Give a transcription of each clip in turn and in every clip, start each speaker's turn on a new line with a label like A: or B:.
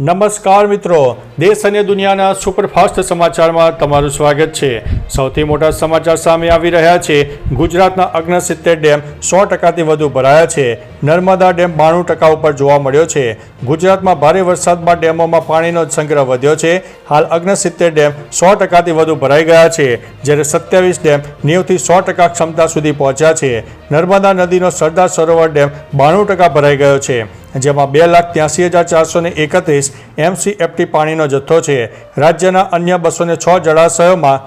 A: નમસ્કાર મિત્રો. દેશ અને દુનિયાના સુપરફાસ્ટ સમાચારમાં તમારું સ્વાગત છે. સૌથી મોટા સમાચાર સામે આવી રહ્યા છે. ગુજરાતના અગ્નસિત્તેર ડેમ સો ટકાથી વધુ ભરાયા છે. નર્મદા ડેમ બાણું ટકા ઉપર જોવા મળ્યો છે. ગુજરાતમાં ભારે વરસાદમાં ડેમોમાં પાણીનો સંગ્રહ વધ્યો છે. હાલ અગ્નસિત્તેર ડેમ સો ટકાથી વધુ ભરાઈ ગયા છે. જ્યારે સત્યાવીસ ડેમ નેવથી સો ટકા ક્ષમતા સુધી પહોંચ્યા છે. નર્મદા નદીનો સરદાર સરોવર ડેમ બાણું ટકા ભરાઈ ગયો છે. જેમાં બે લાખ ત્યાંસી હજાર ચારસો ને એકત્રીસ એમસીએફટી પાણીનો જથ્થો છે. રાજ્યના અન્ય બસો ને છ જળાશયોમાં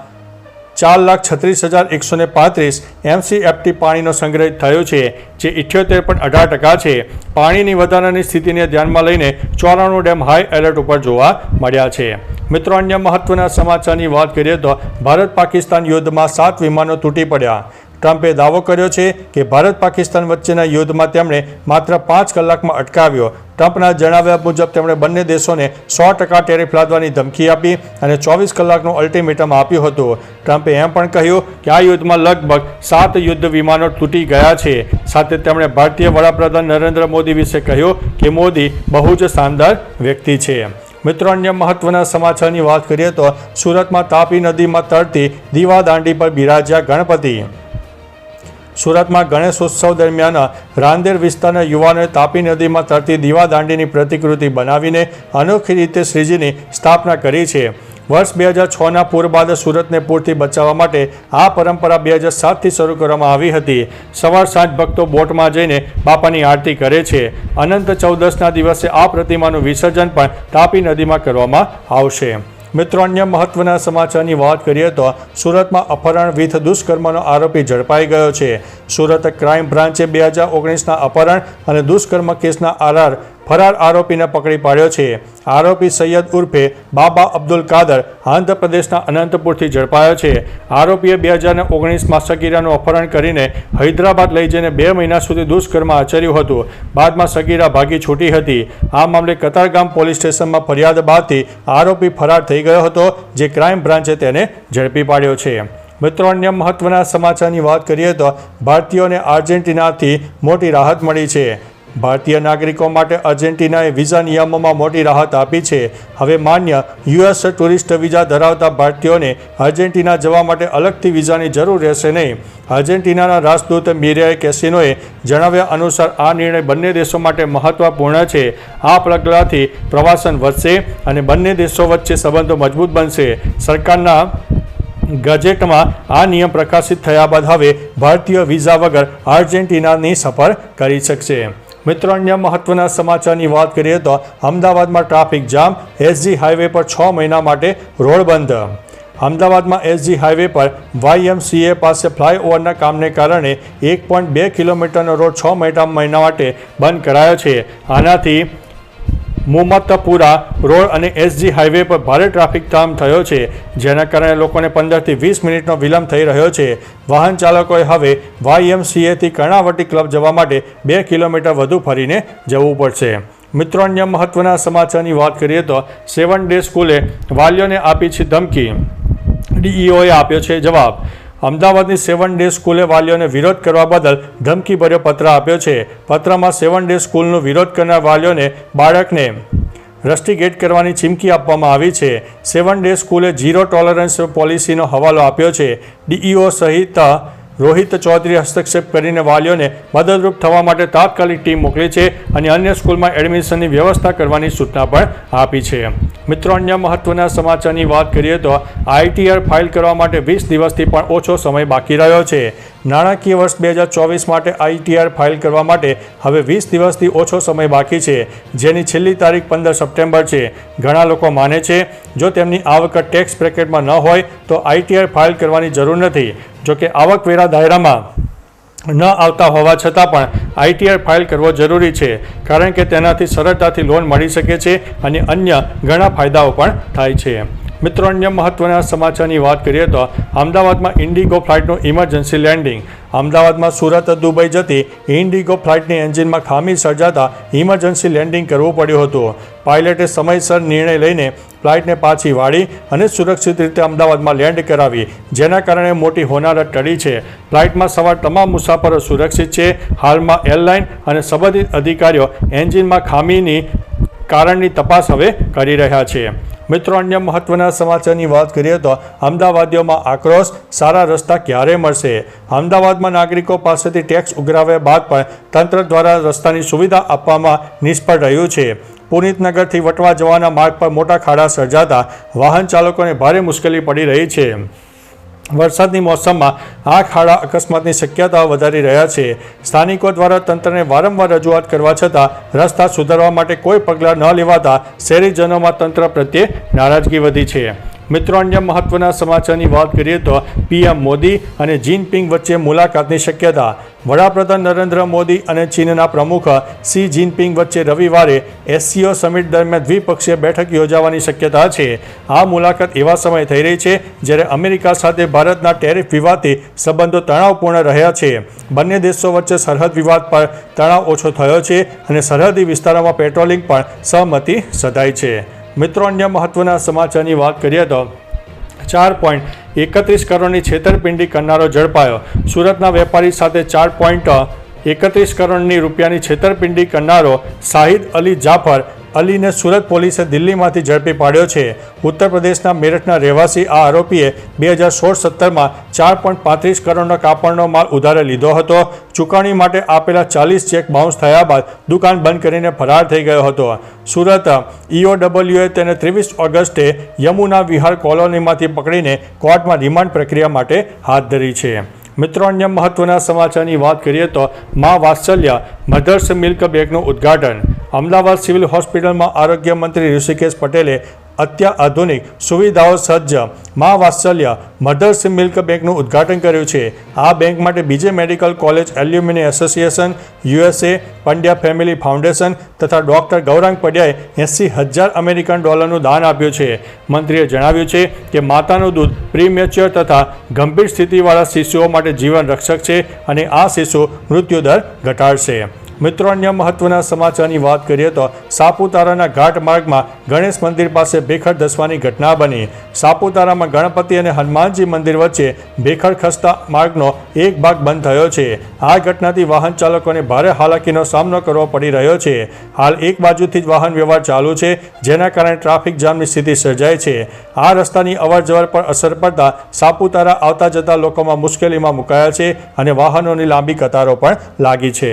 A: ચાર લાખ છત્રીસ હજાર એકસો ને પાંત્રીસ એમસીએફટી પાણીનો સંગ્રહ થયો છે, જે ઇઠ્યોતેર પોઈન્ટ અઢાર ટકા છે. પાણીની વધારાની સ્થિતિને ધ્યાનમાં લઈને ચોરાણું ડેમ હાઈ એલર્ટ ઉપર જોવા મળ્યા છે. મિત્રો, અન્ય મહત્વના સમાચારની વાત કરીએ તો ભારત પાકિસ્તાન યુદ્ધમાં સાત વિમાનો તૂટી પડ્યા. ટ્રમ્પે દાવો કર્યો છે કે ભારત પાકિસ્તાન વચ્ચેના યુદ્ધમાં તેમણે માત્ર પાંચ કલાકમાં અટકાવ્યો. ટ્રમ્પના જણાવ્યા મુજબ તેમણે બંને દેશોને સો ટકા ટેરિફ લાદવાની ધમકી આપી અને ચોવીસ કલાકનું અલ્ટિમેટમ આપ્યું હતું. ટ્રમ્પે એમ પણ કહ્યું કે આ યુદ્ધમાં લગભગ સાત યુદ્ધ વિમાનો તૂટી ગયા છે. સાથે તેમણે ભારતીય વડાપ્રધાન નરેન્દ્ર મોદી વિશે કહ્યું કે મોદી બહુ જ શાનદાર વ્યક્તિ છે. મિત્રો, અન્ય મહત્વના સમાચારની વાત કરીએ તો સુરતમાં તાપી નદીમાં તરતી દીવા દાંડી પર બિરાજ્યા ગણપતિ. સુરતમાં ગણેશોત્સવ દરમિયાન રાંદેર વિસ્તારના યુવાનોએ તાપી નદીમાં તરતી દીવાદાંડીની પ્રતિકૃતિ બનાવીને અનોખી રીતે શ્રીજીની સ્થાપના કરી છે. વર્ષ બે હજાર છના પૂર બાદ સુરતને પૂરથી બચાવવા માટે આ પરંપરા બે હજાર સાતથી શરૂ કરવામાં આવી હતી. સવાર સાંજ ભક્તો બોટમાં જઈને બાપાની આરતી કરે છે. અનંત ચૌદસના દિવસે આ પ્રતિમાનું વિસર્જન પણ તાપી નદીમાં કરવામાં આવશે. મિત્રો, અન્ય મહત્વના સમાચારની વાત કરીએ તો સુરતમાં અપહરણ વિથ દુષ્કર્મનો આરોપી ઝડપાઈ ગયો છે. સુરત ક્રાઇમ બ્રાન્ચે બે હજાર ઓગણીસના અપહરણ અને દુષ્કર્મ કેસના આરઆર ફરાર આરોપીને પકડી પાડ્યો છે. આરોપી સૈયદ ઉર્ફે બાબા અબ્દુલ કાદર આંધ્રપ્રદેશના અનંતપુરથી ઝડપાયો છે. આરોપીએ બે હજાર ઓગણીસમાં સગીરાનું અપહરણ કરીને હૈદરાબાદ લઈ જઈને બે મહિના સુધી દુષ્કર્મ આચર્યું હતું. બાદમાં સગીરા ભાગી છૂટી હતી. આ મામલે કતારગામ પોલીસ સ્ટેશનમાં ફરિયાદ બાદથી આરોપી ફરાર થઈ ગયો હતો, જે ક્રાઇમ બ્રાન્ચે તેને ઝડપી પાડ્યો છે. મિત્રો, અન્ય મહત્વના સમાચારની વાત કરીએ તો ભારતીયોને આર્જેન્ટિનાથી મોટી રાહત મળી છે. ભારતીય નાગરિકો માટે અર્જેન્ટિનાએ વિઝા નિયમોમાં મોટી રાહત આપી છે. હવે માન્ય યુએસ ટુરિસ્ટ વિઝા ધરાવતા ભારતીયોને અર્જેન્ટિના જવા માટે અલગથી વિઝાની જરૂર રહેશે નહીં. અર્જેન્ટિનાના રાજદૂત મિરિયા કેસિનોએ જણાવ્યા અનુસાર, આ નિર્ણય બંને દેશો માટે મહત્વપૂર્ણ છે. આ પગલાંથી પ્રવાસન વધશે અને બંને દેશો વચ્ચે સંબંધો મજબૂત બનશે. સરકારના ગજેટમાં આ નિયમ પ્રકાશિત થયા બાદ હવે ભારતીય વિઝા વગર આર્જેન્ટિનાની સફર કરી શકશે. મિત્રો, અન્ય મહત્વના સમાચારની વાત કરીએ તો અમદાવાદમાં ટ્રાફિક જામ, એસજી હાઈવે પર છ મહિના માટે રોડ બંધ. અમદાવાદમાં એસજી હાઈવે પર વાયએમસીએ પાસે ફ્લાયઓવરના કામને કારણે એક પોઈન્ટ બે કિલોમીટરનો રોડ છ મહિના માટે બંધ કરાયો છે. આનાથી મુમત્તપુરા રોડ અને એસજી હાઈવે પર ભારે ટ્રાફિક જામ થયો છે, જેના કારણે લોકોને પંદરથી વીસ મિનિટનો વિલંબ થઈ રહ્યો છે. વાહન ચાલકોએ હવે વાયએમસીએથી કર્ણાવટી ક્લબ જવા માટે બે કિલોમીટર વધુ ફરીને જવું પડશે. મિત્રો, અન્ય મહત્વના સમાચારની વાત કરીએ તો સેવન ડે સ્કૂલે વાલીઓને આપી છે ધમકી. ડીઈઓએ આપ્યો છે જવાબ. અમદાવાદની સેવન ડે સ્કૂલે વાલીઓને વિરોધ કરવા બદલ ધમકીભર્યો પત્ર આપ્યો છે. પત્રમાં સેવન ડે સ્કૂલનો વિરોધ કરનાર વાલીઓને બાળકને રસ્ટિગેટ કરવાની ચીમકી આપવામાં આવી છે. સેવન ડે સ્કૂલે ઝીરો ટોલરન્સ પોલિસીનો હવાલો આપ્યો છે. ડીઈઓ સહિત રોહિત ચૌધરી હસ્તક્ષેપ કરીને વાલીઓને મદદરૂપ થવા માટે તાત્કાલિક ટીમ મોકલી છે અને અન્ય સ્કૂલમાં એડમિશનની વ્યવસ્થા કરવાની સૂચના પણ આપી છે. મિત્રો, અન્ય મહત્વના સમાચારની વાત કરીએ તો આઈટીઆર ફાઇલ કરવા માટે વીસ દિવસથી પણ ઓછો સમય બાકી રહ્યો છે. નાણાકીય વર્ષ બે હજાર ચોવીસ માટે આઈટીઆર ફાઇલ કરવા માટે હવે વીસ દિવસથી ઓછો સમય બાકી છે. જેની છેલ્લી તારીખ પંદર સપ્ટેમ્બર છે. ઘણા લોકો માને છે, જો તેમની આવક ટેક્સ બ્રેકેટમાં ન હોય, તો આઈટીઆર ફાઇલ કરવાની જરૂર નથી. જોકે આવકવેરા દાયરામાં ન આવતા હોવા છતાં પણ આઈટીઆર ફાઇલ કરવો જરૂરી છે, કારણ કે તેનાથી સરળતાથી લોન મળી શકે છે અને અન્ય ઘણા ફાયદાઓ પણ થાય છે. મિત્રો, અન્ય મહત્વના સમાચારની વાત કરીએ તો અમદાવાદમાં ઇન્ડિગો ફ્લાઇટનું ઇમરજન્સી લેન્ડિંગ. અમદાવાદમાં સુરત, દુબઈ જતી ઇન્ડિગો ફ્લાઇટની એન્જિનમાં ખામી સર્જાતા ઇમરજન્સી લેન્ડિંગ કરવું પડ્યું હતું. પાયલટે સમયસર નિર્ણય લઈને ફ્લાઇટને પાછી વાળી અને સુરક્ષિત રીતે અમદાવાદમાં લેન્ડ કરાવી, જેના કારણે મોટી હોનારત ટળી છે. ફ્લાઇટમાં સવાર તમામ મુસાફરો સુરક્ષિત છે. હાલમાં એરલાઇન અને સંબંધિત અધિકારીઓ એન્જિનમાં ખામીની કારણની તપાસ હવે કરી રહ્યા છે. મિત્રો, અન્ય મહત્વના સમાચારની વાત કરીએ તો અમદાવાદીઓમાં આક્રોશ, સારા રસ્તા ક્યારે મળશે? અમદાવાદમાં નાગરિકો પાસેથી ટેક્સ ઉઘરાવ્યા બાદ પણ તંત્ર દ્વારા રસ્તાની સુવિધા આપવામાં નિષ્ફળ રહ્યું છે. પુનિતનગરથી વટવા જવાના માર્ગ પર મોટા ખાડા સર્જાતા વાહન ચાલકોને ભારે મુશ્કેલી પડી રહી છે. વરસાદની મોસમમાં આ ખાડા અકસ્માતની શક્યતાઓ વધારી રહ્યા છે. સ્થાનિકો દ્વારા તંત્રને વારંવાર રજૂઆત કરવા છતાં રસ્તા સુધારવા માટે કોઈ પગલાં ન લેવાતા શહેરીજનોમાં તંત્ર પ્રત્યે નારાજગી વધી છે. મિત્રો, અન્ય મહત્વના સમાચારની વાત કરીએ તો પીએમ મોદી અને જીનપિંગ વચ્ચે મુલાકાતની શક્યતા. વડાપ્રધાન નરેન્દ્ર મોદી અને ચીનના પ્રમુખ સી જિનપિંગ વચ્ચે રવિવારે એસસીઓ સમિટ દરમિયાન દ્વિપક્ષીય બેઠક યોજાવાની શક્યતા છે. આ મુલાકાત એવા સમયે થઈ રહી છે જ્યારે અમેરિકા સાથે ભારતના ટેરિફ વિવાદથી સંબંધો તણાવપૂર્ણ રહ્યા છે. બંને દેશો વચ્ચે સરહદ વિવાદ પર તણાવ ઓછો થયો છે અને સરહદી વિસ્તારોમાં પેટ્રોલિંગ પણ સહમતિ સધાઈ છે. મિત્રો, અન્ય મહત્વના સમાચારની વાત કરીએ તો ચાર પોઈન્ટ એકત્રીસ કરોડની છેતરપિંડી કરનારો ઝડપાયો. સુરતના વેપારી સાથે ચાર પોઈન્ટ એકત્રીસ કરોડની રૂપિયાની છેતરપિંડી કરનારો શાહિદ અલી જાફર અલીને સુરત પોલીસે દિલ્હીમાંથી ઝડપી પાડ્યો છે. ઉત્તર પ્રદેશના મેરઠના રહેવાસી આ આરોપીએ બે હજાર સોળ સત્તરમાં ચાર પોઈન્ટ પાંત્રીસ કરોડનો કાપડનો માલ ઉધારે લીધો હતો. ચૂકવણી માટે આપેલા ચાલીસ ચેક બાઉન્સ થયા બાદ દુકાન બંધ કરીને ફરાર થઈ ગયો હતો. સુરત ઈઓડબલ્યુએ તેને ત્રેવીસ ઓગસ્ટે યમુના વિહાર કોલોનીમાંથી પકડીને કોર્ટમાં રિમાન્ડ પ્રક્રિયા માટે હાથ ધરી છે. મિત્રો, અન્ય મહત્વના સમાચારની વાત કરીએ તો મા વાત્સલ્ય મધર્સ મિલ્ક બેગનું ઉદ્ઘાટન. અમદાવાદ સિવિલ હોસ્પિટલમાં આરોગ્ય મંત્રી ઋષિકેશ પટેલે અત્યાધુનિક સુવિધાઓ સજ્જ મા વાત્સલ્ય મધર્સ મિલ્ક બેંકનું ઉદ્ઘાટન કર્યું છે. આ બેંક માટે BJ medical college alumni association, USA, Pandya family foundation તથા ડૉક્ટર ગૌરાંગ પંડ્યાએ એંસી હજાર અમેરિકન ડોલરનું દાન આપ્યું છે. મંત્રીએ જણાવ્યું છે કે માતાનું દૂધ પ્રીમેચ્યોર તથા ગંભીર સ્થિતિવાળા શિશુઓ માટે જીવન રક્ષક છે અને આ શિશુ મૃત્યુદર ઘટાડશે. મિત્રો, અન્ય મહત્વના સમાચારની વાત કરીએ તો સાપુતારાના ઘાટ માર્ગમાં ગણેશ મંદિર પાસે ભેખડ ધસવાની ઘટના બની. સાપુતારામાં ગણપતિ અને હનુમાનજી મંદિર વચ્ચે ભેખડ ખસતા માર્ગનો એક ભાગ બંધ થયો છે. આ ઘટનાથી વાહન ચાલકોને ભારે હાલાકીનો સામનો કરવો પડી રહ્યો છે. હાલ એક બાજુથી જ વાહન વ્યવહાર ચાલુ છે, જેના કારણે ટ્રાફિક જામની સ્થિતિ સર્જાય છે. આ રસ્તાની અવરજવર પર અસર પડતા સાપુતારા આવતા જતા લોકોમાં મુશ્કેલીમાં મુકાયા છે અને વાહનોની લાંબી કતારો પણ લાગી છે.